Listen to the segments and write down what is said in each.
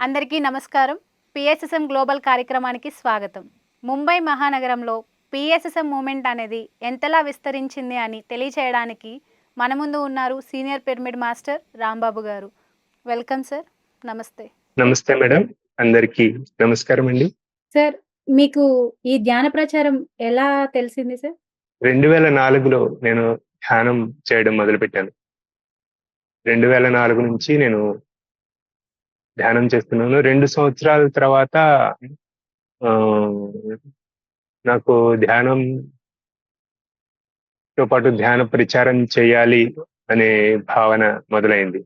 అందరికీ నమస్కారం. PSSM global కార్యక్రమానికి స్వాగతం. ముంబై మహానగరంలో పిఎస్ఎస్ఎం మూమెంట్ అనేది ఎంతలా విస్తరించింది అని తెలియచేయడానికి మన ముందు ఉన్నారు సీనియర్ పిరమిడ్ మాస్టర్ రాంబాబు గారు. Welcome sir. నమస్తే. నమస్తే మేడం. అందరికీ నమస్కారం అండి. సార్ మీకు ఈ ధ్యాన ప్రచారం ఎలా తెలిసింది సార్? రెండు వేల నాలుగులో నేను ధ్యానం చేయడం మొదలుపెట్టాను. రెండు వేల నాలుగు నుంచి నేను ధ్యానం చేస్తున్నాను. రెండు సంవత్సరాల తర్వాత నాకు ధ్యానం తో పాటు ధ్యాన ప్రచారం చేయాలి అనే భావన మొదలైంది.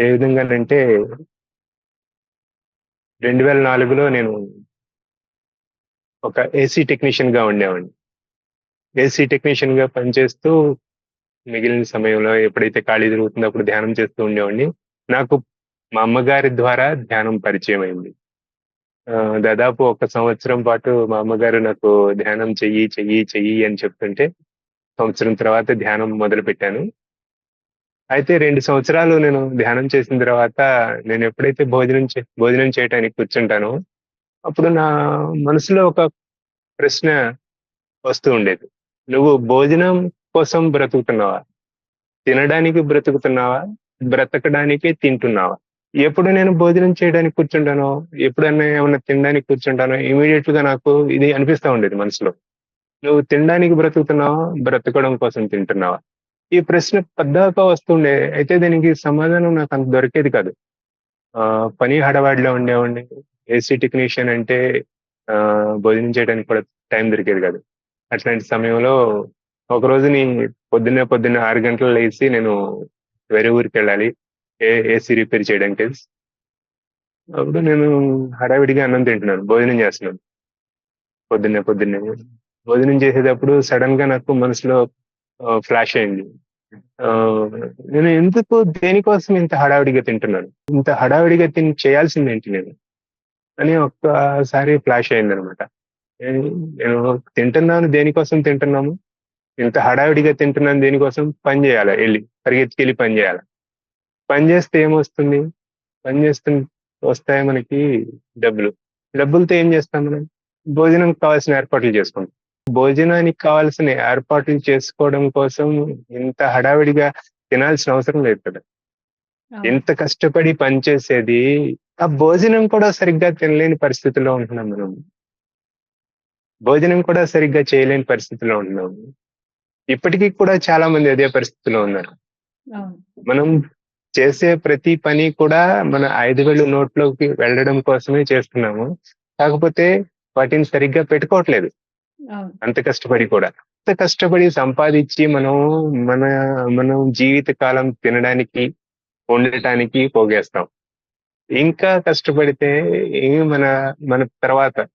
ఏ విధంగానంటే రెండు వేల నాలుగులో నేను ఒక ఏసీ టెక్నీషియన్గా ఉండేవాడిని. ఏసీ టెక్నీషియన్గా పనిచేస్తూ మిగిలిన సమయంలో ఎప్పుడైతే ఖాళీ దొరుకుతుందో అప్పుడు ధ్యానం చేస్తూ ఉండేవాడిని. నాకు మా అమ్మగారి ద్వారా ధ్యానం పరిచయం అయింది ఆ, దాదాపు ఒక సంవత్సరం పాటు మా అమ్మగారు నాకు ధ్యానం చెయ్యి చెయ్యి చెయ్యి అని చెప్తుంటే సంవత్సరం తర్వాత ధ్యానం మొదలు పెట్టాను. అయితే రెండు సంవత్సరాలు నేను ధ్యానం చేసిన తర్వాత నేను ఎప్పుడైతే భోజనం చే భోజనం చేయటానికి కూర్చుంటానో అప్పుడు నా మనసులో ఒక ప్రశ్న వస్తూ ఉండేది. నువ్వు భోజనం కోసం బ్రతుకుతున్నావా? తినడానికి బ్రతుకుతున్నావా? బ్రతకడానికి తింటున్నావా? ఎప్పుడు నేను భోజనం చేయడానికి కూర్చుంటానో ఎప్పుడన్నా ఏమన్నా తినడానికి కూర్చుంటానో ఇమీడియట్గా నాకు ఇది అనిపిస్తా ఉండేది మనసులో. నువ్వు తినడానికి బ్రతుకుతున్నావా? బ్రతకడం కోసం తింటున్నావా? ఈ ప్రశ్న పెద్దగా వస్తుండే అయితే దీనికి సమాధానం నాకు అంత దొరికేది కాదు. ఆ పని హడవాడిలో ఉండేవాడిని. ఏసీ టెక్నీషియన్ అంటే ఆ భోజనం చేయడానికి కూడా టైం దొరికేది కాదు. అట్లాంటి సమయంలో ఒక రోజుని పొద్దున్నే పొద్దున్న ఆరు గంటలు లేచి నేను వేరే ఊరికి వెళ్ళాలి ఏ ఏసీ రిపేర్ చేయడానికి అప్పుడు నేను హడావిడిగా అన్నం తింటున్నాను భోజనం చేస్తున్నాను. పొద్దున్నే పొద్దున్నే. భోజనం చేసేటప్పుడు సడన్గా నాకు మనసులో ఫ్లాష్ అయింది. నేను ఎందుకు దేనికోసం ఇంత హడావిడిగా తింటున్నాను? ఇంత హడావిడిగా తిని చేయాల్సింది ఏంటి నేను? అని ఒక్కసారి ఫ్లాష్ అయింది అనమాట నేను తింటున్నాను దేనికోసం తింటున్నాము? ఇంత హడావిడిగా తింటున్నాను దేనికోసం? పని చేయాలి వెళ్ళి పరిగెత్తుకెళ్ళి పని చేయాలి? పని చేస్తే ఏమొస్తుంది? పని చేస్తే వస్తాయి మనకి డబ్బులు? డబ్బులతో ఏం చేస్తాం మనం? భోజనం కావాల్సిన ఏర్పాట్లు చేసుకుంటాం. భోజనానికి కావాల్సిన ఏర్పాట్లు చేసుకోవడం కోసం ఇంత హడావిడిగా తినాల్సిన అవసరం లేదు కదా. ఎంత కష్టపడి పనిచేసేది ఆ భోజనం కూడా సరిగ్గా తినలేని పరిస్థితిలో ఉంటున్నాం మనం. భోజనం కూడా సరిగ్గా చేయలేని పరిస్థితిలో ఉంటున్నాం. ఇప్పటికీ కూడా చాలా మంది అదే పరిస్థితిలో ఉన్నారు. మనం చేసే ప్రతి పని కూడా మన ఐదు వేలు నోట్లోకి వెళ్ళడం కోసమే చేస్తున్నాము. కాకపోతే వాటిని సరిగ్గా పెట్టుకోవట్లేదు. అంత కష్టపడి కూడా. అంత కష్టపడి సంపాదించి మనం మన మనం జీవిత కాలం తినడానికి ఉండటానికి పోగేస్తాం. ఇంకా కష్టపడితే ఏమి మన మన తర్వాత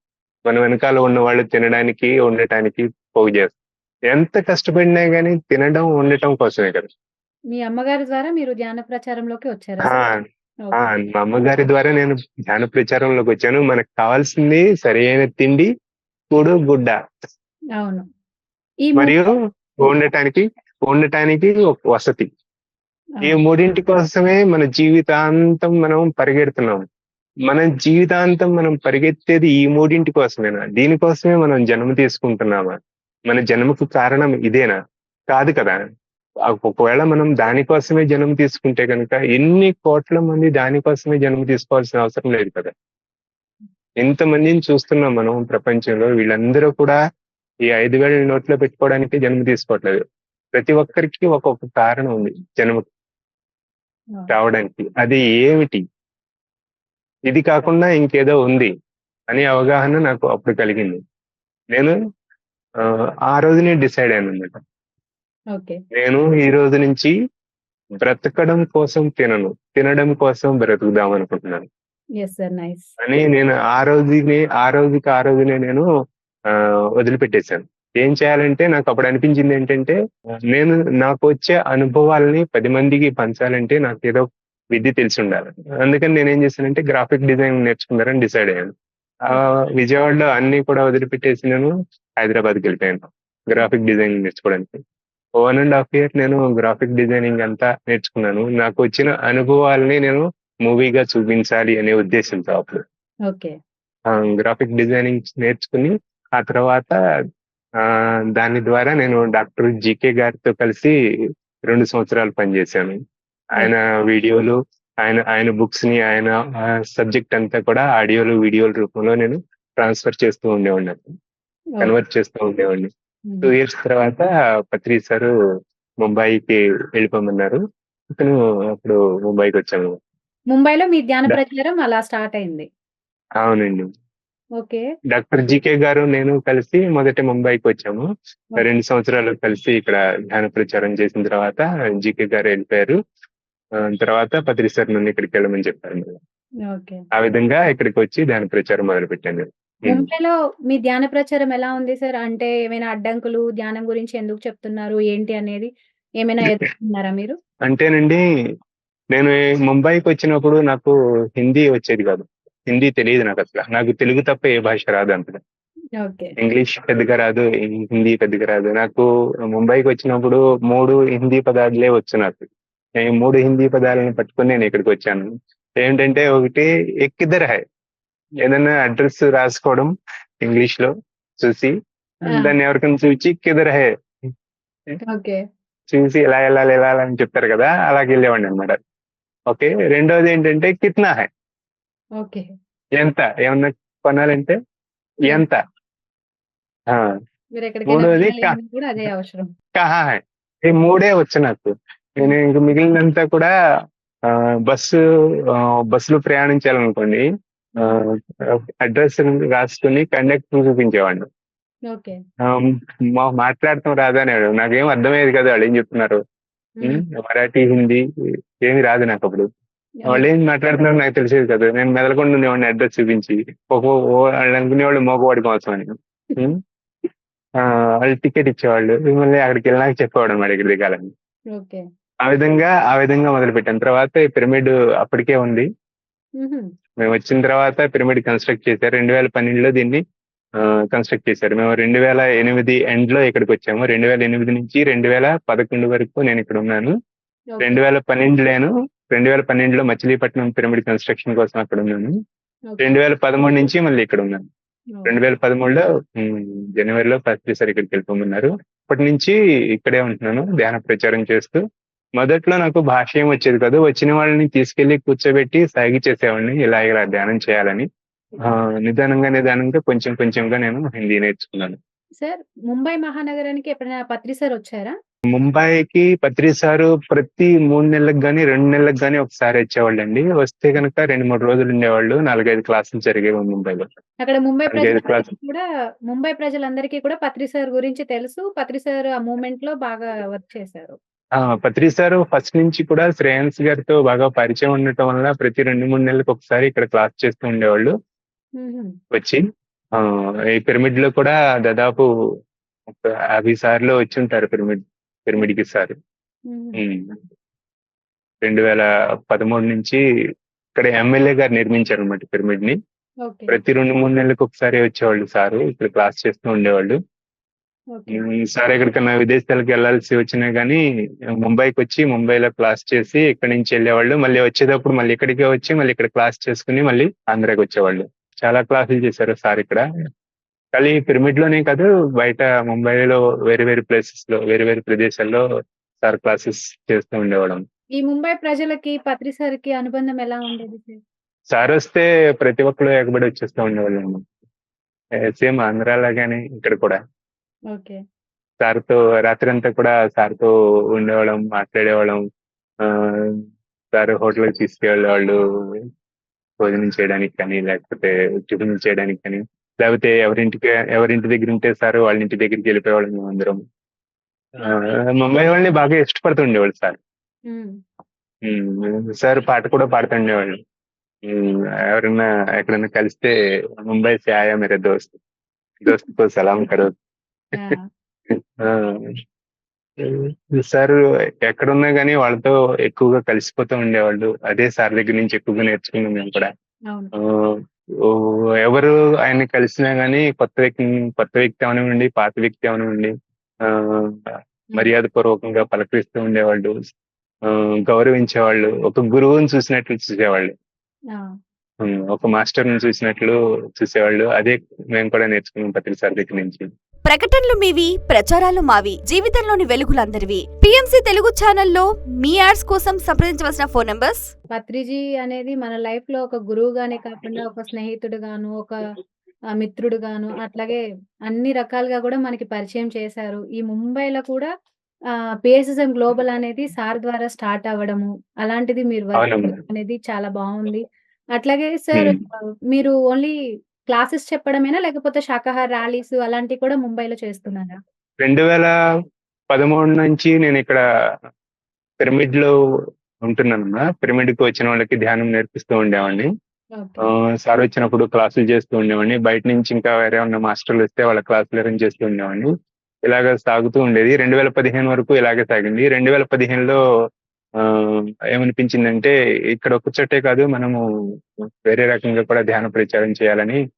మన వెనకాల ఉన్న వాళ్ళు తినడానికి ఉండటానికి పోగు చేస్తాం ఎంత కష్టపడినా గానీ తినడం ఉండటం కోసమే కదా. మీ అమ్మగారి ద్వారా మీరు ధ్యాన ప్రచారంలోకి వచ్చారా? మా అమ్మగారి ద్వారా నేను ధ్యాన ప్రచారంలోకి వచ్చాను. మనకు కావాల్సింది సరైన తిండి కూడు గుడ్డ. అవును. మరియు ఉండటానికి ఉండటానికి ఒక వసతి. ఈ మూడింటి కోసమే మన జీవితాంతం మనం పరిగెడుతున్నాం. మన జీవితాంతం మనం పరిగెత్తేది ఈ మూడింటి కోసమేనా? దీనికోసమే మనం జన్మ తీసుకుంటున్నామా? మన జన్మకు కారణం ఇదేనా? కాదు కదా. ఒకవేళ మనం దానికోసమే జన్మ తీసుకుంటే కనుక ఎన్ని కోట్ల మంది దానికోసమే జన్మ తీసుకోవాల్సిన అవసరం లేదు కదా. ఎంతమందిని చూస్తున్నాం మనం ప్రపంచంలో వీళ్ళందరూ కూడా ఈ ఐదు వేల నోట్లో పెట్టుకోవడానికి జన్మ తీసుకోవట్లేదు. ప్రతి ఒక్కరికి ఒక్కొక్క కారణం ఉంది జన్మ రావడానికి. అది ఏమిటి? ఇది కాకుండా ఇంకేదో ఉంది అనే అవగాహన నాకు అప్పుడు కలిగింది. నేను ఆ, రోజునే డిసైడ్ అయ్యాను అనమాట నేను ఈ రోజు నుంచి బ్రతకడం కోసం తినను. తినడం కోసం బ్రతుకుదాం అనుకుంటున్నాను. ఎస్ సార్ నైస్ అని నేను ఆ రోజునే ఆ రోజుకి ఆ రోజునే నేను ఆ వదిలిపెట్టేశాను. ఏం చేయాలంటే నాకు అప్పుడు అనిపించింది ఏంటంటే నేను నాకు వచ్చే అనుభవాలని పది మందికి పంచాలంటే నాకు ఏదో విద్య తెలిసి ఉండాలి. అందుకని నేను ఏం చేశానంటే గ్రాఫిక్ డిజైన్ నేర్చుకుందారని డిసైడ్ అయ్యాను. ఆ విజయవాడలో అన్ని కూడా వదిలిపెట్టేసి నేను హైదరాబాద్కి వెళ్ళిపోయాను. గ్రాఫిక్ డిజైనింగ్ నేర్చుకోవడానికి. వన్ అండ్ హాఫ్ ఇయర్ నేను గ్రాఫిక్ డిజైనింగ్ అంతా నేర్చుకున్నాను. నాకు వచ్చిన అనుభవాల్ని నేను మూవీగా చూపించాలి అనే ఉద్దేశంతో అప్పుడు. గ్రాఫిక్ డిజైనింగ్ నేర్చుకుని ఆ తర్వాత ఆ దాని ద్వారా నేను డాక్టర్ జీకే గారితో కలిసి రెండు సంవత్సరాలు పనిచేశాను. ఆయన వీడియోలు ఆయన ఆయన బుక్స్ని ఆయన సబ్జెక్ట్ అంతా కూడా ఆడియోలు వీడియోల రూపంలో నేను ట్రాన్స్ఫర్ చేస్తూ ఉండేవాడిని. కన్వర్ట్ చేస్తూ ఉండేవాడిని. టూ ఇయర్స్ తర్వాత పత్రి సార్ ముంబైకి వెళ్ళిపోమన్నారు. అతను అప్పుడు ముంబైకి వచ్చాము. ముంబైలో మీ ధ్యాన ప్రచారం అలా స్టార్ట్ అయింది. అవునండి. ఓకే. డాక్టర్ జీకే గారు నేను కలిసి మొదట ముంబైకి వచ్చాము. రెండు సంవత్సరాలు కలిసి ఇక్కడ ధ్యాన ప్రచారం చేసిన తర్వాత జీకే గారు వెళ్ళిపోయారు. తర్వాత పత్రి సార్ నన్ను ఇక్కడికి వెళ్ళమని చెప్పారు. ఆ విధంగా ఇక్కడికి వచ్చి ధ్యాన ప్రచారం మొదలు పెట్టాను ముంబైలో మీ ధ్యాన ప్రచారం ఎలా ఉంది సార్? అంటే ఏమైనా అడ్డంకులు ధ్యానం గురించి ఎందుకు చెప్తున్నారు? ఏంటి అనేది ఏమైనా ఎదుర్కొన్నారా మీరు? అంటేనండి నేను ముంబైకి వచ్చినప్పుడు నాకు హిందీ వచ్చేది కాదు. హిందీ తెలియదు నాకు అసలు. నాకు తెలుగు తప్ప ఏ భాష రాదు అంతగా. ఇంగ్లీష్ పెద్దగా రాదు హిందీ పెద్దగా రాదు. నాకు ముంబైకి వచ్చినప్పుడు మూడు హిందీ పదాలే వచ్చు నాకు. నేను మూడు హిందీ పదాలను పట్టుకొని నేను ఇక్కడికి వచ్చాను. ఏంటంటే ఒకటి ఎక్కిద్దరు హై ఏదైనా అడ్రస్ రాసుకోవడం ఇంగ్లీష్లో చూసి. దాన్ని ఎవరికైనా చూసి కిదర్ హై. చూసి ఎలా వెళ్ళాలి అని చెప్తారు కదా అలాగే వెళ్ళేవాడిని అనమాట ఓకే రెండోది ఏంటంటే కిత్నా హై. ఓకే. ఎంత ఏమన్నా కొనాలంటే ఎంత? మూడోది కహా హై. ఈ మూడే వచ్చు నాకు. నేను ఇంక మిగిలినంతా కూడా బస్సు బస్సులో ప్రయాణించాలనుకోండి అడ్రస్ రాసుకుని కండక్టర్ చూపించేవాడిని. ఓకే. మా మాట్లాడటం రాదనేవాడు నాకేం అర్థమయ్యేది కదా వాళ్ళు ఏం చెప్తున్నారు. మరాఠీ హిందీ ఏమి రాదు నాకు అప్పుడు. వాళ్ళు ఏం మాట్లాడుతున్నారు నాకు తెలిసేది కదా. నేను మెదలకుండా ఉండేవాడిని అడ్రస్ చూపించి. ఒక వాళ్ళు అనుకునేవాళ్ళు మోగవాడి కోసం అని. వాళ్ళు టికెట్ ఇచ్చేవాళ్ళు. మళ్ళీ అక్కడికి వెళ్ళినాక చెప్పేవాడు అనమాట ఇక్కడ దిగాలని. ఆ విధంగా ఆ విధంగా మొదలు పెట్టాను తర్వాత ఈ పిరమిడ్ అప్పటికే ఉంది. మేము వచ్చిన తర్వాత పిరమిడ్ కన్స్ట్రక్ట్ చేశారు. రెండు వేల పన్నెండులో దీన్ని కన్స్ట్రక్ట్ చేశారు. మేము రెండు వేల ఎనిమిది ఎండ్లో ఇక్కడికి వచ్చాము. రెండు వేల ఎనిమిది నుంచి రెండు వేల పదకొండు వరకు నేను ఇక్కడ ఉన్నాను. రెండు వేల పన్నెండులోను రెండు వేల పన్నెండులో మచిలీపట్నం పిరమిడ్ కన్స్ట్రక్షన్ కోసం అక్కడ ఉన్నాను. రెండు వేల పదమూడు నుంచి మళ్ళీ ఇక్కడ ఉన్నాను. రెండు వేల పదమూడులో జనవరిలో ఫస్ట్ సార్ ఇక్కడికి వెళ్ళిపోమన్నారు. అప్పటి నుంచి ఇక్కడే ఉంటున్నాను. ధ్యాన ప్రచారం చేస్తూ మొదట్లో నాకు భాష ఏం వచ్చేది కాదు. వచ్చిన వాళ్ళని తీసుకెళ్ళి కూర్చోబెట్టి సాగి చేసేవాడిని. ఇలా ఇలా ధ్యానం చేయాలని. నిదానంగా నిదానంగా కొంచెం కొంచెంగా నేను హిందీ నేర్చుకున్నాను. సార్ ముంబై మహానగరానికి ఎప్పుడైనా పత్రి సార్ వచ్చారా? ముంబైకి పత్రి సారు ప్రతి మూడు నెలలకు గానీ రెండు నెలలకు గానీ ఒకసారి వచ్చేవాళ్ళు అండి వస్తే కనుక రెండు మూడు రోజులు ఉండేవాళ్ళు. నాలుగైదు క్లాసులు జరిగేవి ముంబైలో. అక్కడ ముంబై కూడా ముంబై ప్రజలందరికీ కూడా పత్రి సార్ గురించి తెలుసు. పత్రి సార్ ఆ మూమెంట్లో బాగా వర్క్ చేశారు. పత్రి సారు ఫస్ట్ నుంచి కూడా శ్రేయన్స్ గారితో బాగా పరిచయం ఉండటం వల్ల ప్రతి రెండు మూడు నెలలకు ఒకసారి ఇక్కడ క్లాస్ చేస్తూ ఉండేవాళ్ళు. వచ్చి ఆ ఈ పిరమిడ్లో కూడా దాదాపు ఒక యాభై సార్లు వచ్చి ఉంటారు పిరమిడ్ పిరమిడ్కి సార్. రెండు వేల పదమూడు నుంచి ఇక్కడ ఎమ్మెల్యే గారు నిర్మించారు అనమాట పిరమిడ్ని ప్రతి రెండు మూడు నెలలకు ఒకసారి వచ్చేవాళ్ళు సారు ఇక్కడ క్లాస్ చేస్తూ ఉండేవాళ్ళు. ఓకే. ఉమ్, సార్ ఎక్కడికన్నా విదేశాలకు వెళ్ళాల్సి వచ్చినా గానీ ముంబైకి వచ్చి ముంబైలో క్లాస్ చేసి ఇక్కడి నుంచి వెళ్ళేవాళ్ళు. మళ్ళీ వచ్చేటప్పుడు మళ్ళీ ఇక్కడికే వచ్చి మళ్ళీ ఇక్కడ క్లాస్ చేసుకుని మళ్ళీ ఆంధ్రాకి వచ్చేవాళ్ళు. చాలా క్లాసులు చేశారు సార్ ఇక్కడ. కానీ పిరమిడ్లోనే కాదు బయట ముంబైలో వేరే వేరే ప్లేసెస్లో వేరే వేరే ప్రదేశాల్లో సార్ క్లాసెస్ చేస్తూ ఉండేవాళ్ళం. ఈ ముంబై ప్రజలకి పత్రి సార్కి అనుబంధం ఎలా ఉండేది సార్? వస్తే ప్రతి ఒక్కరు ఎగబడి వచ్చేస్తూ ఉండేవాళ్ళం. సేమ్ ఆంధ్ర లాగానే ఇక్కడ కూడా. ఓకే. సార్‌తో రాత్రంతా కూడా సార్‌తో ఉండేవాళ్ళం. మాట్లాడేవాళ్ళం. సార్ హోటల్ తీసుకెళ్ళేవాళ్ళు. భోజనం చేయడానికి కానీ, లేకపోతే టిఫిన్ చేయడానికి కానీ, లేకపోతే ఎవరింటికి ఎవరింటి దగ్గర ఉంటే సార్ వాళ్ళ ఇంటి దగ్గరికెళ్ళిపోయేవాళ్ళం వెళ్ళిపోయే ఆ! ఆహ్, మమ్మీ వాళ్ళని బాగా ఇష్టపడుతుండేవాళ్ళు సార్. సార్ పాట కూడా పాడుతుండేవాళ్ళు. ఎవరైనా ఎవరన్నా ఎక్కడన్నా కలిస్తే 'ముంబై సే ఆయా దోస్త్, దోస్త్ సలాం కరో.' సార్ ఎక్కడున్నా గానీ వాళ్ళతో ఎక్కువగా కలిసిపోతూ ఉండేవాళ్ళు. అదే సార్ దగ్గర నుంచి ఎక్కువగా నేర్చుకున్నాం మేము కూడా. ఎవరు ఆయన్ని కలిసినా గానీ కొత్త వ్యక్తి కొత్త వ్యక్తి అవనివ్వండి పాత వ్యక్తి అవనివ్వండి ఆ, మర్యాద పూర్వకంగా పలకరిస్తూ ఉండేవాళ్ళు. ఆ, గౌరవించేవాళ్ళు. ఒక గురువుని చూసినట్లు చూసేవాళ్ళు. ఒక మాస్టర్ని చూసినట్లు చూసేవాళ్ళు. అదే మేము కూడా నేర్చుకున్నాం పత్రిక సార్ దగ్గర నుంచి. ప్రకటనలు మీవి ప్రచారాలు మావి జీవితంలోని వెలుగులందరివి పిఎంసి తెలుగు ఛానల్లో మీ యాడ్స్ కోసం సంప్రదించవలసిన ఫోన్ నంబర్స్ పత్రిజీ అనేది మన లైఫ్లో ఒక గురువుగానే కాకుండా ఒక స్నేహితుడుగాను ఒక ఆ, మిత్రుడుగాను అట్లాగే అన్ని రకాలుగా కూడా మనకి పరిచయం చేశారు ఈ ముంబైలో కూడా పిఎస్ఎస్ఎం గ్లోబల్ అనేది సార్ ద్వారా స్టార్ట్ అవ్వడము అలాంటిది మీరు వర్క్ అవునమ్మా. చేయడం అనేది చాలా బాగుంది అట్లాగే సార్. మీరు ఓన్లీ క్లాసెస్ చెప్పడమేనా? లేకపోతే శాకాహార ర్యాలీస్ అలాంటివి కూడా ముంబైలో చేస్తున్నారా? రెండు వేల పదమూడు నుంచి నేను ఇక్కడ పిరమిడ్లో ఉంటున్నాను పిరమిడ్కి వచ్చిన వాళ్ళకి ధ్యానం నేర్పిస్తూ ఉండేవాడిని. సార్ వచ్చినప్పుడు క్లాసులు చేస్తూ ఉండేవాడిని. బయట నుంచి ఇంకా వేరే ఉన్న మాస్టర్లు వస్తే వాళ్ళ క్లాసులు అరేంజ్ చేస్తూ ఉండేవాడిని. ఇలాగ సాగుతూ ఉండేది. రెండు వేల పదిహేను వరకు ఇలాగే సాగింది. రెండు వేల పదిహేనులో ఏమనిపించిందంటే ఇక్కడ ఒక చోటే కాదు మనము వేరే రకంగా కూడా ధ్యాన ప్రచారం చేయాలని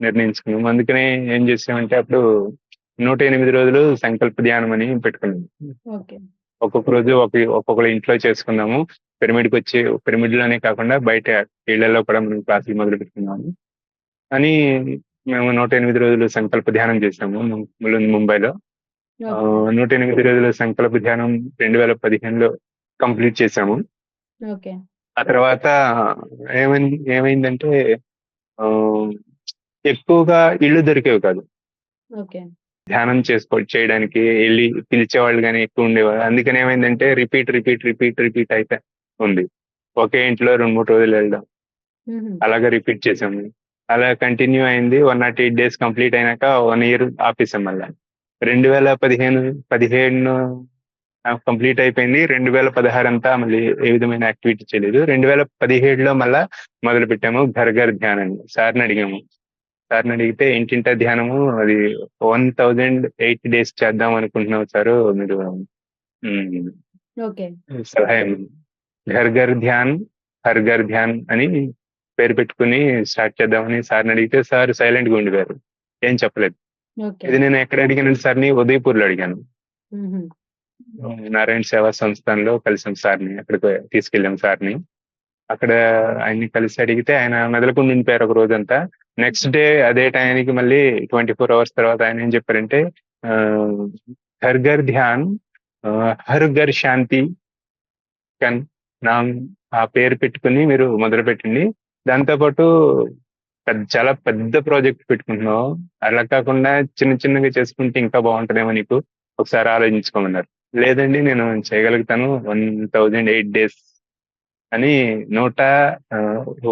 నిర్ణయించుకున్నాం. అందుకనే ఏం చేసామంటే అప్పుడు నూట ఎనిమిది రోజులు సంకల్ప ధ్యానం అని పెట్టుకున్నాం. ఓకే. ఒక్కొక్క రోజు ఒక ఒక్కొక్కరు ఇంట్లో చేసుకుందాము పిరమిడ్కి వచ్చి పిరమిడ్లోనే కాకుండా బయట ఇళ్ళలో కూడా మనం క్లాసులు మొదలు పెట్టుకున్నాము. అని మేము నూట ఎనిమిది రోజులు సంకల్ప ధ్యానం చేసాము ముంబైలో. ఆ, నూట ఎనిమిది రోజుల సంకల్ప ధ్యానం రెండు వేల పదిహేనులో కంప్లీట్ చేసాము ఓకే. ఆ తర్వాత ఏమైంది ఏమైందంటే ఆ, ఎక్కువగా ఇళ్ళు దొరికేవి కాదు. ఓకే. ధ్యానం చేసుకో చేయడానికి వెళ్ళి పిలిచేవాళ్ళు కానీ ఎక్కువ ఉండేవాళ్ళు అందుకని ఏమైందంటే రిపీట్ రిపీట్ రిపీట్ రిపీట్ అయితే ఉంది. ఒకే ఇంట్లో రెండు మూడు రోజులు వెళ్ళడం అలాగా రిపీట్ చేసాము అలా కంటిన్యూ అయింది. One nought eight days complete అయినాక వన్ ఇయర్ ఆపేసాం మళ్ళీ. రెండు వేల పదిహేను పదిహేను కంప్లీట్ అయిపోయింది. రెండు వేల పదహారు అంతా మళ్ళీ ఏ విధమైన యాక్టివిటీ చేయలేదు. రెండు వేల పదిహేడులో మళ్ళా మొదలు పెట్టాము ఘర్ ఘర్ ధ్యానం. సార్ని అడిగాము. సార్ని అడిగితే ఇంటింట ధ్యానము అది వన్ థౌజండ్ ఎయిట్ డేస్ చేద్దాం అనుకుంటున్నాం సార్ మీరు ఏమి- ఘర్ ఘర్ ధ్యాన్ హర్ ఘర్ ధ్యాన్ అని పేరు పెట్టుకుని స్టార్ట్ చేద్దామని సార్ని అడిగితే సార్ సైలెంట్గా ఉండిపోయారు. ఏం చెప్పలేదు. ఇది నేను ఎక్కడ అడిగాను సార్ని ఉదయపూర్లో అడిగాను నారాయణ సేవా సంస్థానంలో కలిసాం సార్ని అక్కడికి తీసుకెళ్ళాం సార్ని. అక్కడ ఆయన్ని కలిసి అడిగితే ఆయన మెదలకుండా ఉండిపోయారు ఒక రోజంతా. నెక్స్ట్ డే అదే టైంకి మళ్ళీ ట్వంటీ ఫోర్ అవర్స్ తర్వాత ఆయన ఏం చెప్పారంటే ఆ, హర్ ఘర్ ధ్యాన్ హర్ ఘర్ శాంతి కన్ నా ఆ పేరు పెట్టుకుని మీరు మొదలు పెట్టండి దాంతోపాటు పెద్ద చాలా పెద్ద ప్రాజెక్ట్ పెట్టుకుంటున్నావు అలా కాకుండా చిన్న చిన్నగా చేసుకుంటే ఇంకా బాగుంటుందేమో నీకు. ఒకసారి ఆలోచించుకోమన్నారు. లేదండి నేను చేయగలుగుతాను. వన్ థౌజండ్ ఎయిట్ డేస్ అని నూట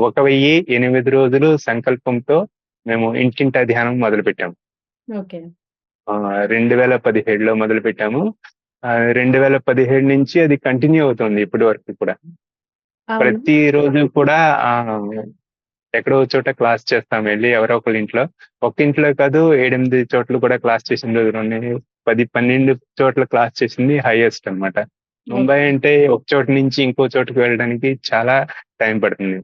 ఒక వెయ్యి ఎనిమిది రోజులు సంకల్పంతో మేము ఇంటింట ధ్యానం మొదలు పెట్టాము రెండు వేల పదిహేడులో మొదలు పెట్టాము రెండు వేల పదిహేడు నుంచి అది కంటిన్యూ అవుతుంది ఇప్పటి వరకు కూడా. ప్రతి రోజు కూడా ఎక్కడో చోట క్లాస్ చేస్తాం వెళ్ళి ఎవరో ఒకరి ఇంట్లో. ఒక ఇంట్లో కాదు ఏడెనిమిది చోట్ల కూడా క్లాస్ చేసిన రోజులు ఉన్నాయి పది పన్నెండు చోట్ల క్లాస్ చేసింది హైయెస్ట్ అన్నమాట. ముంబై అంటే ఒక చోట నుంచి ఇంకో చోటుకు వెళ్ళడానికి చాలా టైం పడుతుంది.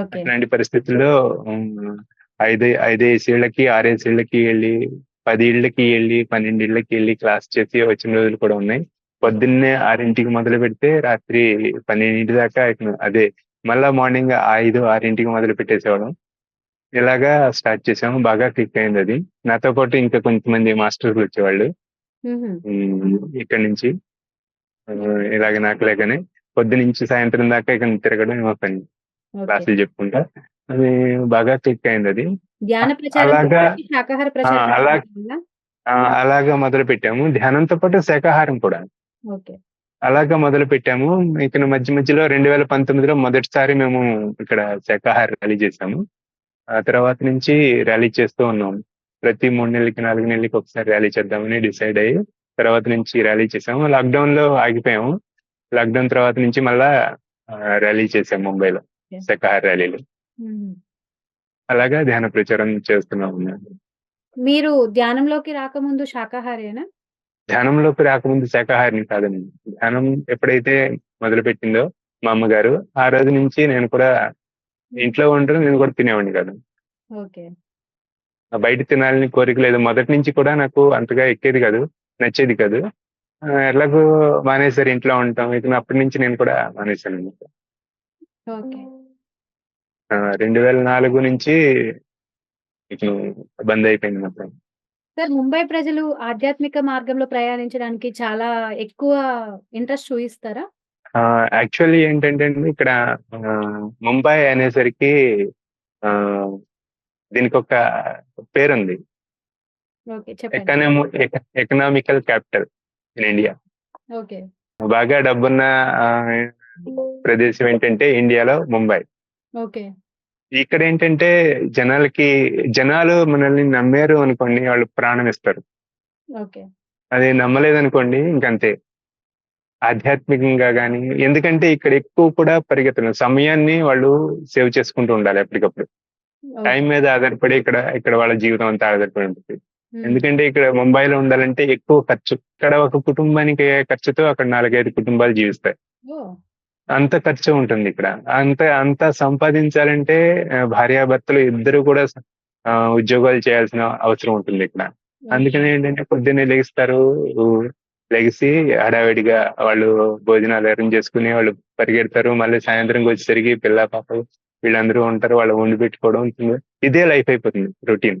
అట్లాంటి పరిస్థితుల్లో ఐదు ఐదేసేళ్ళకి ఆరేసేళ్ళకి వెళ్ళి పది ఇళ్ళకి వెళ్ళి పన్నెండు ఇళ్ళకి వెళ్ళి క్లాస్ చేసి వచ్చిన రోజులు కూడా ఉన్నాయి. పొద్దున్నే ఆరింటికి మొదలు పెడితే రాత్రి పన్నెండింటి దాకా అదే మళ్ళా మార్నింగ్ ఐదు ఆరింటికి మొదలు పెట్టేసేవాళ్ళం. ఇలాగా స్టార్ట్ చేసాము. బాగా క్లిక్ అయింది అది. నాతో పాటు ఇంకా కొంతమంది మాస్టర్లు వచ్చేవాళ్ళు. ఇక్కడి నుంచి ఆ, ఇలాగ నాకు లేకనే పొద్దు నుంచి సాయంత్రం దాకా ఇక తిరగడం మా పని ఓకే. క్లాసులు చెప్పుకుంటా. అది బాగా క్లిక్ అయింది అది. ధ్యాన అలాగా శాకాహార ప్రచారం అలా-? ఆ, అలాగా మొదలు పెట్టాము ధ్యానంతో పాటు శాకాహారం కూడా. ఓకే. అలాగా మొదలు పెట్టాము ఇక్కడ మధ్య మధ్యలో రెండు వేల పంతొమ్మిదిలో మొదటిసారి మేము ఇక్కడ శాకాహార ర్యాలీ చేసాము ఆ తర్వాత నుంచి ర్యాలీ చేస్తూ ఉన్నాం ప్రతి మూడు నెలలకి నాలుగు నెలలకి ఒకసారి ర్యాలీ చేద్దామని డిసైడ్ అయ్యి తర్వాత నుంచి ర్యాలీ చేసాము. లాక్డౌన్లో ఆగిపోయాము. లాక్డౌన్ తర్వాత నుంచి మళ్ళా ర్యాలీ చేసాము ముంబైలో. శాకాహార ర్యాలీలు. అలాగా ధ్యాన ప్రచారం చేస్తున్నాము మీరు ధ్యానంలోకి రాకముందు శాకాహారేనా? ధ్యానంలోకి రాకముందు శాకాహారిని కాదండి. ధ్యానం ఎప్పుడైతే మొదలు పెట్టిందో మా అమ్మగారు ఆ రోజు నుంచి నేను కూడా ఇంట్లో ఉండడం నేను కూడా తినేవాడిని కాదు. ఓకే. బయట తినాలని కోరిక లేదు. మొదటి నుంచి కూడా నాకు అంతగా ఎక్కేది కాదు నచ్చేది కాదు. ఎలాగో మానేశారు ఇంట్లో ఉంటాం. ఇక అప్పటి నుంచి నేను కూడా మానేశాను రెండు వేల నాలుగు నుంచి ఇక బంద్ అయిపోయింది మొత్తం సార్ ముంబై ప్రజలు ఆధ్యాత్మిక మార్గంలో ప్రయాణించడానికి చాలా ఎక్కువ ఇంట్రెస్ట్ చూపిస్తారా? యాక్చువల్లీ ఏంటంటే ఇక్కడ ముంబై అనేసరికి ఆ, దీనికి ఒక పేరుంది ఎకనమో ఎకనామికల్ క్యాపిటల్ ఇన్ ఇండియా. బాగా డబ్బున్న ప్రదేశం ఏంటంటే ఇండియాలో ముంబై. ఇక్కడ ఏంటంటే జనాలకి జనాలు మనల్ని నమ్మారు అనుకోండి వాళ్ళు ప్రాణం ఇస్తారు. అది నమ్మలేదనుకోండి ఇంకంతే. ఆధ్యాత్మికంగా కానీ ఎందుకంటే ఇక్కడ ఎక్కువ కూడా పరిగెత్తడం సమయాన్ని వాళ్ళు సేవ్ చేసుకుంటూ ఉండాలి ఎప్పటికప్పుడు. టైం మీద ఆధారపడి ఇక్కడ ఇక్కడ వాళ్ళ జీవితం అంతా ఆధారపడి ఉంటుంది. ఎందుకంటే ఇక్కడ ముంబైలో ఉండాలంటే ఎక్కువ ఖర్చు. ఇక్కడ ఒక కుటుంబానికి ఖర్చుతో అక్కడ నాలుగైదు కుటుంబాలు జీవిస్తాయి. అంత ఖర్చు ఉంటుంది ఇక్కడ. అంత అంత సంపాదించాలంటే భార్యాభర్తలు ఇద్దరు కూడా ఉద్యోగాలు చేయాల్సిన అవసరం ఉంటుంది ఇక్కడ. అందుకని ఏంటంటే పొద్దున్నే లెగిస్తారు లెగిసి హడావిడిగా వాళ్ళు భోజనాలు అరేంజ్ చేసుకుని వాళ్ళు పరిగెడతారు. మళ్ళీ సాయంత్రం వచ్చేసరికి పిల్ల పాప వీళ్ళందరూ ఉంటారు వాళ్ళు వండి పెట్టుకోవడం ఉంటుంది. ఇదే లైఫ్ అయిపోతుంది రొటీన్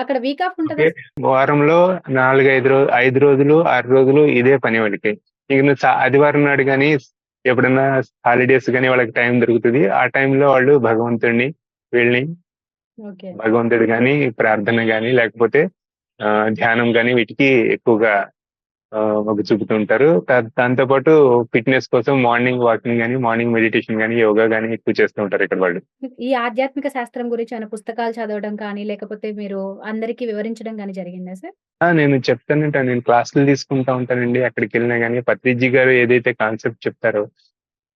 అక్కడ వీక్ ఆఫ్ ఉంటుందా. వారంలో నాలుగైదు రోజు ఐదు రోజులు ఆరు రోజులు ఇదే పని వాళ్ళకి ఇక నువ్వు ఆదివారం నాడు కానీ ఎప్పుడన్నా హాలిడేస్ కానీ వాళ్ళకి టైం దొరుకుతుంది ఆ టైంలో వాళ్ళు భగవంతుడిని వీళ్ళని భగవంతుడు కానీ ప్రార్థన కానీ లేకపోతే ధ్యానం కానీ వీటికి ఎక్కువగా మొగ్గు చూపుతుంటారు. దా- దాంతోపాటు ఫిట్నెస్ కోసం మార్నింగ్ వాకింగ్ కానీ మార్నింగ్ మెడిటేషన్ కానీ యోగా కానీ ఎక్కువ చేస్తూ ఉంటారు ఇక్కడ వాళ్ళు. ఈ ఆధ్యాత్మిక శాస్త్రం గురించి ఏమైనా పుస్తకాలు చదవడం కానీ లేకపోతే మీరు అందరికీ వివరించడం కానీ జరిగిందా సార్? నేను చెప్తానంట నేను క్లాసులు తీసుకుంటా ఉంటానండి. అక్కడికి వెళ్ళినా కానీ పత్రిజీ గారు ఏదైతే కాన్సెప్ట్ చెప్తారో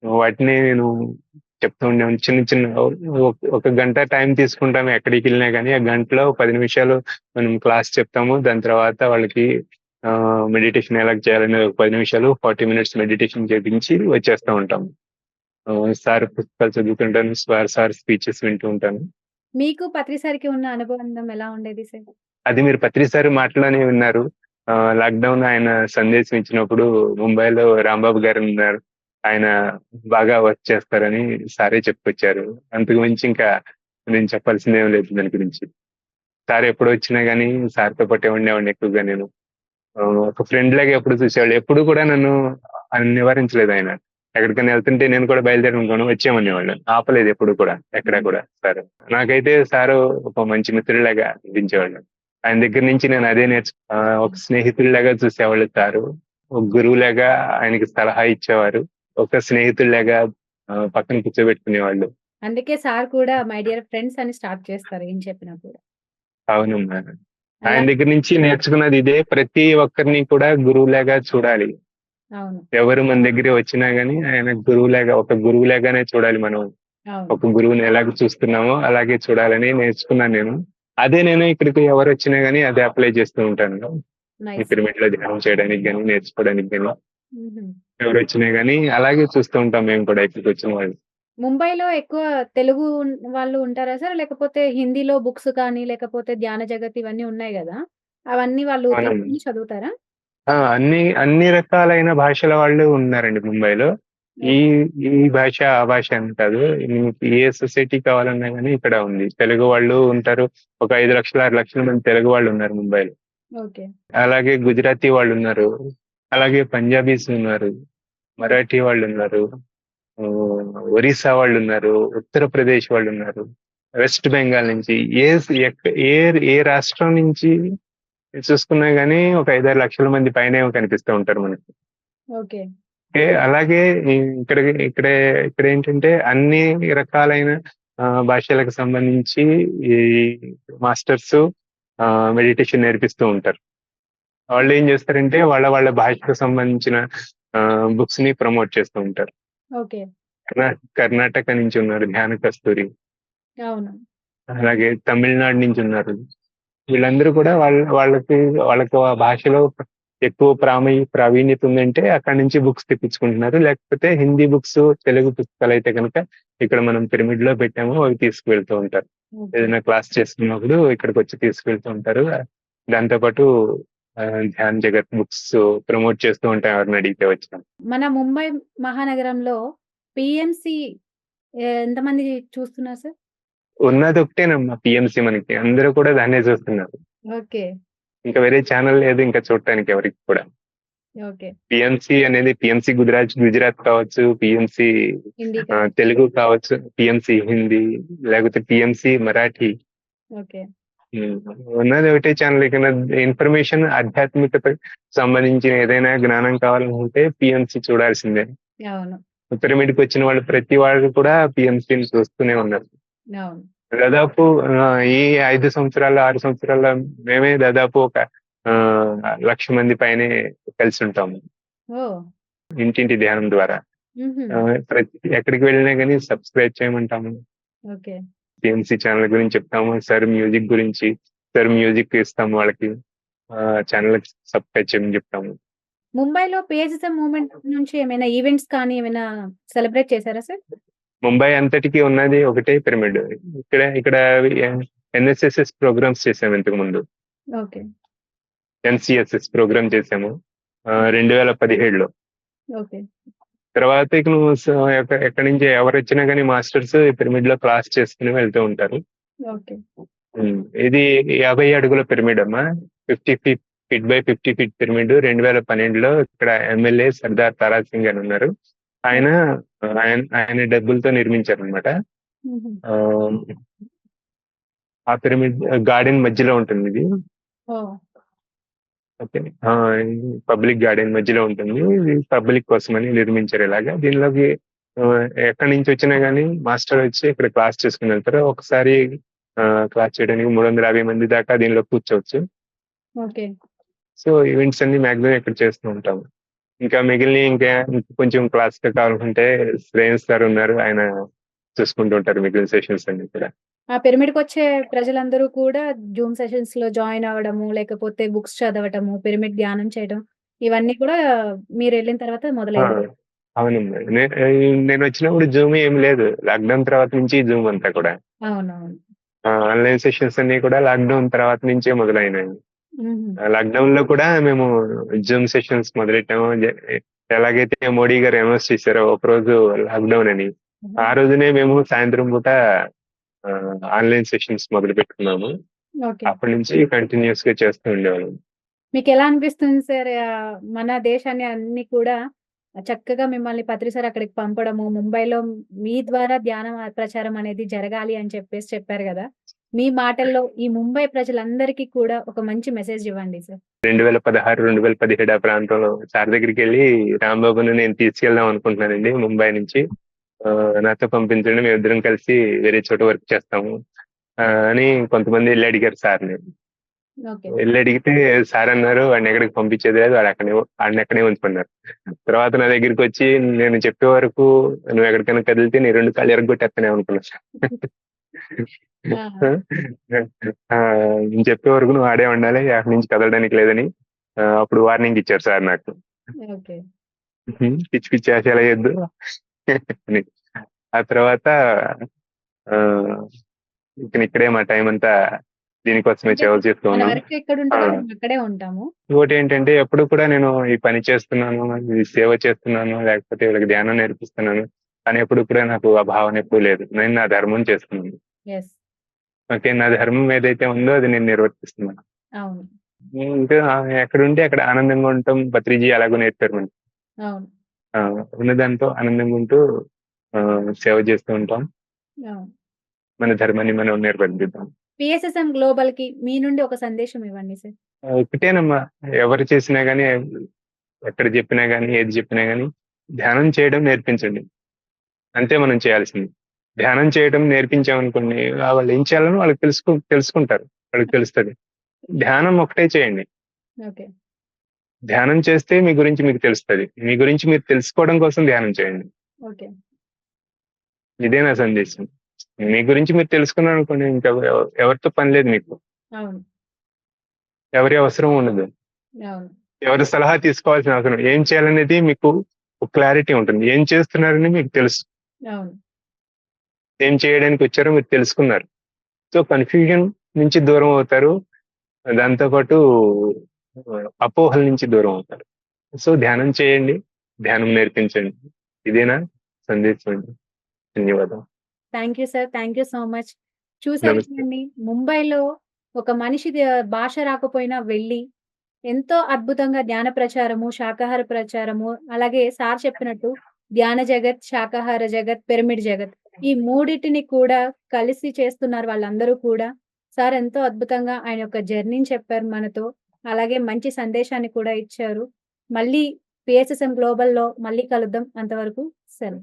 వాటిని నేను చెప్తూ ఉండేవాడిని. చిన్న చిన్న ఒక- ఒక గంట టైం తీసుకుంటాము ఎక్కడికి వెళ్ళినా కానీ ఆ గంటలో పది నిమిషాలు మనం క్లాస్ చెప్తాము. దాని తర్వాత వాళ్ళకి మెడిటేషన్ ఎలా చేయాలనే ఒక పది నిమిషాలు ఫార్టీ మినిట్స్ మెడిటేషన్ చేపించి వచ్చేస్తూ ఉంటాము ఆ, సార్ పుస్తకాలు చదువుతుంటాను సార్ సార్ స్పీచెస్ వింటూ ఉంటాను. మీకు పత్రిసారికి ఉన్న అనుబంధం ఎలా ఉండేది సార్? అది మీరు పత్రిసారి మాటలోనే విన్నారు. లాక్డౌన్ ఆయన సందేశం ఇచ్చినప్పుడు ముంబైలో రాంబాబు గారు ఉన్నారు. ఆయన బాగా వర్క్ చేస్తారని సారే చెప్పుకొచ్చారు. అంతకు మించి ఇంకా నేను చెప్పాల్సిందేం లేదు దాని గురించి. సార్ ఎప్పుడు వచ్చినా కానీ సార్తో పాటే ఉండేవాడిని ఎక్కువగా నేను. ఒక ఫ్రెండ్ లాగా ఎప్పుడు చూసేవాళ్ళు. ఎప్పుడు కూడా నన్ను ఆయన నివారించలేదు ఆయన. ఎక్కడికైనా వెళ్తుంటే నేను కూడా బయలుదేరి ఉంటాను వచ్చేమనేవాళ్ళు ఆపలేదు ఎప్పుడు కూడా ఎక్కడ కూడా సార్. నాకైతే సారు ఒక మంచి మిత్రుడిలాగా అనిపించేవాళ్ళు. ఆయన దగ్గర నుంచి నేను అదే నేర్చు ఒక స్నేహితుడిలాగా చూసేవాళ్ళు సారు. ఒక గురువులాగా ఆయనకి సలహా ఇచ్చేవారు. ఒక స్నేహితుడిలాగా పక్కన కూర్చోబెట్టుకునేవాళ్ళు. అందుకే సార్ కూడా మై డియర్ ఫ్రెండ్స్ అని స్టార్ట్ చేస్తారు ఏం చెప్పినా కూడా. అవునమ్మా ఆయన దగ్గర నుంచి నేర్చుకున్నది ఇదే. ప్రతి ఒక్కరిని కూడా గురువులాగా చూడాలి. ఎవరు మన దగ్గర వచ్చినా గానీ ఆయన గురువులాగా ఒక గురువులాగానే చూడాలి మనం. ఒక గురువుని ఎలాగ చూస్తున్నామో అలాగే చూడాలని నేర్చుకున్నాను నేను. అదే నేను ఇక్కడికి ఎవరు వచ్చినా గానీ అదే అప్లై చేస్తూ ఉంటాను. ఈ పిరమిడ్లో ధ్యానం చేయడానికి కానీ నేర్చుకోవడానికి కానీ ఎవరు వచ్చినా గానీ అలాగే చూస్తూ ఉంటాం మేము కూడా ఇక్కడికి వచ్చిన వాళ్ళు. ముంబైలో ఎక్కువ తెలుగు వాళ్ళు ఉంటారా సార్? లేకపోతే హిందీలో బుక్స్ కానీ లేకపోతే ధ్యాన జగత్ ఇవన్నీ ఉన్నాయి కదా? అవన్నీ వాళ్ళు అవునండి. చదువుతారా? ఆ, అన్ని అన్ని రకాలైన భాషల వాళ్ళు ఉన్నారండి ముంబైలో. ఈ ఈ భాష ఆ భాష అని కాదు. మీకు ఏ సొసైటీ కావాలన్నా కానీ ఇక్కడ ఉంది. తెలుగు వాళ్ళు ఉంటారు. ఒక ఐదు లక్షల ఆరు లక్షల మంది తెలుగు వాళ్ళు ఉన్నారు ముంబైలో. ఓకే. అలాగే గుజరాతీ వాళ్ళు ఉన్నారు. అలాగే పంజాబీస్ ఉన్నారు. మరాఠీ వాళ్ళు ఉన్నారు. ఒరిస్సా వాళ్ళు ఉన్నారు ఉత్తరప్రదేశ్ వాళ్ళు ఉన్నారు వెస్ట్ బెంగాల్ నుంచి ఏ ఏ ఏ రాష్ట్రం నుంచి చూసుకున్నా గానీ ఒక ఐదారు లక్షల మంది పైనే కనిపిస్తూ ఉంటారు మనకి. ఓకే. అలాగే ఇక్కడ ఇక్కడ ఇక్కడ ఏంటంటే అన్ని రకాలైన భాషలకు సంబంధించి ఈ మాస్టర్స్ మెడిటేషన్ నేర్పిస్తూ ఉంటారు. వాళ్ళు ఏం చేస్తారంటే వాళ్ళ వాళ్ళ భాషకు సంబంధించిన బుక్స్ని ప్రమోట్ చేస్తూ ఉంటారు. ఓకే. కర్ణా- కర్ణాటక నుంచి ఉన్నారు ధ్యాన కస్తూరి. అవును. అలాగే తమిళనాడు నుంచి ఉన్నారు. వీళ్ళందరూ కూడా వాళ్ళ వాళ్ళకి వాళ్ళకి ఆ భాషలో ఎక్కువ ప్రామీ ప్రావీణ్యత ఉందంటే అక్కడ నుంచి బుక్స్ తెప్పించుకుంటున్నారు. లేకపోతే హిందీ బుక్స్ తెలుగు పుస్తకాలు అయితే కనుక ఇక్కడ మనం పిరమిడ్లో పెట్టాము అవి తీసుకువెళ్తూ ఉంటారు. ఓకే. ఏదైనా క్లాస్ చేసుకున్నప్పుడు ఇక్కడికి వచ్చి తీసుకెళ్తూ ఉంటారు. దాంతోపాటు ఆ, ధ్యాన్ జగత్ బుక్స్ ప్రమోట్ చేస్తూ ఉంటాం ఎవరిని అడిగితే వచ్చాం? మన ముంబై మహానగరంలో పిఎంసి ఎంతమంది చూస్తున్నారు సార్? ఉన్నది ఒకటేనమ్మా పిఎంసి మనకి. అందరూ కూడా దాన్నే చూస్తున్నారు. ఓకే. ఇంకా వేరే ఛానల్ లేదు ఇంకా చూడటానికి ఎవరికి కూడా. పిఎంసి అనేది పిఎంసి గుజరాత్ గుజరాత్ కావచ్చు పిఎంసి తెలుగు కావచ్చు పిఎంసి హిందీ లేకపోతే పిఎంసి మరాఠీ. ఉన్నది ఒకటే ఛానల్ ఇక్కడ ఇన్ఫర్మేషన్ ఆధ్యాత్మికత సంబంధించిన ఏదైనా జ్ఞానం కావాలనుకుంటే పిఎంసి చూడాల్సిందే. పిరమిడ్కి వచ్చిన వాళ్ళు ప్రతి వాళ్ళు కూడా పిఎంసిని చూస్తూనే ఉన్నారు. దాదాపు ఈ ఐదు సంవత్సరాల ఆరు సంవత్సరాల మేమే దాదాపు ఒక లక్ష మంది పైనే కలిసి ఉంటాము. ఇంటింటి ధ్యానం ద్వారా. ప్రతి ఎక్కడికి వెళ్ళినా కానీ సబ్స్క్రైబ్ చేయమంటాము. పిఎంసి ఛానల్ గురించి చెప్తాము. సార్ మ్యూజిక్ గురించి సార్ మ్యూజిక్ ఇస్తాము వాళ్ళకి. ఛానల్ సబ్స్క్రైబ్ చేయమని చెప్తాము. ముంబైలో పిహెచ్ఎస్ఎం మూవ్మెంట్ నుంచి ఏమైనా ఈవెంట్స్ కానీ ఏమైనా సెలబ్రేట్ చేశారా సార్ ముంబై అంతటికి ఉన్నది ఒకటే పిరమిడ్ ఇక్కడ ఇక్కడ ఎన్ఎస్ఎస్ఎస్ ప్రోగ్రామ్స్ చేసాము ఇంతకు ముందు ఓకే ఎన్సిఎస్ఎస్ ప్రోగ్రామ్ చేసాము. రెండు వేల పదిహేడులో. ఓకే. తర్వాత ఇక నువ్వు ఎక్కడి నుంచి ఎవరు వచ్చినా కానీ మాస్టర్స్ పిరమిడ్లో క్లాస్ చేసుకుని వెళ్తూ ఉంటారు. ఇది యాభై అడుగుల పిరమిడ్ అమ్మా. Fifty feet feet by fifty feet pyramid. రెండు వేల పన్నెండులో ఇక్కడ ఎమ్మెల్యే సర్దార్ తారా సింగ్ అని ఉన్నారు. ఆయన ఆయన ఆయన డబ్బులతో నిర్మించారు అనమాట మ్మ్హ్మ్. ఆ పిరమిడ్ గార్డెన్ మధ్యలో ఉంటుంది ఇది. ఓకే. పబ్లిక్ గార్డెన్ మధ్యలో ఉంటుంది. ఇది పబ్లిక్ కోసమని నిర్మించారు ఇలాగా. దీనిలోకి ఎక్కడి నుంచి వచ్చినా కానీ మాస్టర్ వచ్చి ఇక్కడ క్లాస్ చేసుకుని వెళ్తారు. ఒకసారి క్లాస్ చేయడానికి మూడు వందల యాభై మంది దాకా దీనిలో కూర్చోవచ్చు. ఓకే. సో ఈవెంట్స్ అన్ని మాక్సిమం ఇక్కడ చేస్తూ ఉంటాము. ఇంకా మిగిలిన ఇంకా కొంచెం క్లాస్ కావాలనుకుంటే శ్రేయస్ సార్ ఉన్నారు. ఆయన చూసుకుంటూ ఉంటారు మిగిలిన సెషన్స్ అన్ని కూడా. ఆ పిరమిడ్కి వచ్చే ప్రజలందరూ కూడా జూమ్ సెషన్స్లో జాయిన్ అవ్వడము లేకపోతే బుక్స్ చదవటము పిరమిడ్ ధ్యానం చేయడం ఇవన్నీ కూడా మీరు వెళ్ళిన తర్వాత మొదలైంది అవునమ్మా నే- నేను వచ్చినప్పుడు జూమ్ ఏం లేదు. లాక్డౌన్ తర్వాత నుంచి జూమ్ అంతా కూడా. అవునవును. ఆన్లైన్ సెషన్స్ అన్ని కూడా లాక్డౌన్ తర్వాత నుంచే మొదలైనాయి. లాక్డౌన్లో కూడా మేము జూమ్ సెషన్స్ మొదలెట్టాము. ఎలాగైతే మోడీ గారు అనౌన్స్ చేశారో ఒక రోజు లాక్డౌన్ అని. ఆ రోజునే మేము సాయంత్రం పూట ఆన్లైన్ సెషన్స్ మొదలు పెట్టుకున్నాము ఓకే. అప్పటి నుంచి కంటిన్యూస్గా చేస్తూ ఉండేవాళ్ళం. మీకు ఎలా అనిపిస్తుంది సార్ మన దేశాన్ని అన్ని కూడా చక్కగా మిమ్మల్ని పత్రి సార్ అక్కడికి పంపడము ముంబైలో మీ ద్వారా ధ్యానం ప్రచారం అనేది జరగాలి అని చెప్పేసి చెప్పారు కదా. మీ మాటల్లో ఈ ముంబై ప్రజలందరికీ కూడా ఒక మంచి మెసేజ్ ఇవ్వండి సార్. రెండు వేల పదహారు రెండు వేల పదిహేడు ఆ ప్రాంతంలో సార్ దగ్గరికి వెళ్ళి రాంబాబుని నేను తీసుకెళ్దాం అనుకుంటున్నానండి ముంబై నుంచి. నాతో పంపించండి మేము ఇద్దరం కలిసి వేరే చోట వర్క్ చేస్తాము అని కొంతమంది వెళ్ళి అడిగారు సార్ని. ఓకే. వెళ్ళి అడిగితే సార్ అన్నారు వాడిని ఎక్కడికి పంపించేది లేదు వాడు అక్కడే వాడిని అక్కడే ఉంచుకున్నారు. తర్వాత నా దగ్గరికి వచ్చి నేను చెప్పే వరకు నువ్వు ఎక్కడికైనా కదిలితే నీ రెండు కాళ్ళు ఎరగొట్టేస్తానే అనుకున్నా నేను చెప్పే వరకు నువ్వు ఆడే ఉండాలి అక్కడి నుంచి కదలడానికి లేదని అప్పుడు వార్నింగ్ ఇచ్చారు సార్ నాకు. పిచ్చి పిచ్చి ఆశలు వేయద్దు అని. ఆ తర్వాత ఆ, ఇక ఇక్కడే మా టైం అంతా దీనికోసమే సేవ చేస్తూ మన ఉన్నాం. వర్క్ ఎక్కడ ఉంటుందో ఆ. మనం అక్కడే ఉంటాము. ఇంకోటి ఏంటంటే ఎప్పుడు కూడా నేను ఈ పని చేస్తున్నాను ఈ సేవ చేస్తున్నాను లేకపోతే వీళ్ళకి ధ్యానం నేర్పిస్తున్నాను అని ఎప్పుడు కూడా నాకు ఆ భావన ఎప్పుడు లేదు. నేను నా ధర్మం చేస్తున్నాను. ఓకే నా ధర్మం ఏదైతే ఉందో అది నేను నిర్వర్తిస్తున్నాను. ఇంకా ఎక్కడ ఉంటే అక్కడ ఆనందంగా ఉంటాం. భత్రిజీ అలాగూ నేర్పారు మనకి. ఉన్న దాంతో ఆనందంగా ఉంటూ ఆ, సేవ చేస్తూ ఉంటాం. మన ధర్మాన్ని మనం నిర్వర్తిద్దాం పిఎస్ఎస్ఎం గ్లోబల్కి మీ నుండి ఒక సందేశం ఇవ్వండి సార్. ఒకటేనమ్మా ఎవరు చేసినా గానీ ఎక్కడ చెప్పినా గానీ ఏది చెప్పినా గానీ ధ్యానం చేయడం నేర్పించండి. అంతే మనం చేయాల్సింది. ధ్యానం చేయడం నేర్పించామనుకోండి వాళ్ళు ఏం చేయాలని వాళ్ళకి తెలుసుకు తెలుసుకుంటారు. వాళ్ళకి తెలుస్తుంది. ధ్యానం ఒకటే చేయండి. ధ్యానం చేస్తే మీ గురించి మీకు తెలుస్తుంది. మీ గురించి మీరు తెలుసుకోవడం కోసం ధ్యానం చేయండి. ఇదే నా సందేశం? మీ గురించి మీరు తెలుసుకున్నారు అనుకోండి ఇంకా ఎవ- ఎవరితో పని లేదు మీకు. ఎవరి అవసరం ఉండదు. ఎవరి సలహా తీసుకోవాల్సిన అవసరం ఏం చేయాలనేది మీకు ఒక క్లారిటీ ఉంటుంది. ఏం చేస్తున్నారని మీకు తెలుసు. ఏం చేయడానికి వచ్చారో మీరు తెలుసుకున్నారు. సో కన్ఫ్యూజన్ నుంచి దూరం అవుతారు. దాంతోపాటు అపోహల నుంచి దూరం అవుతారు. సో ధ్యానం చేయండి ధ్యానం నేర్పించండి. ఇదేనా? సందేశం అండి ధన్యవాదాలు. Thank you sir. Thank you so much. చూడండి ముంబైలో ఒక మనిషి భాష రాకపోయినా వెళ్ళి ఎంతో అద్భుతంగా ధ్యాన ప్రచారము శాకాహార ప్రచారము అలాగే సార్ చెప్పినట్టు ధ్యాన జగత్ శాకాహార జగత్ పిరమిడ్ జగత్ ఈ మూడిటిని కూడా కలిసి చేస్తున్నారు వాళ్ళందరూ కూడా. సార్ ఎంతో అద్భుతంగా ఆయన యొక్క జర్నీని చెప్పారు మనతో. అలాగే మంచి సందేశాన్ని కూడా ఇచ్చారు. మళ్ళీ పిఎస్ఎస్ఎం గ్లోబల్లో మళ్ళీ కలుద్దాం. అంతవరకు సెలవు.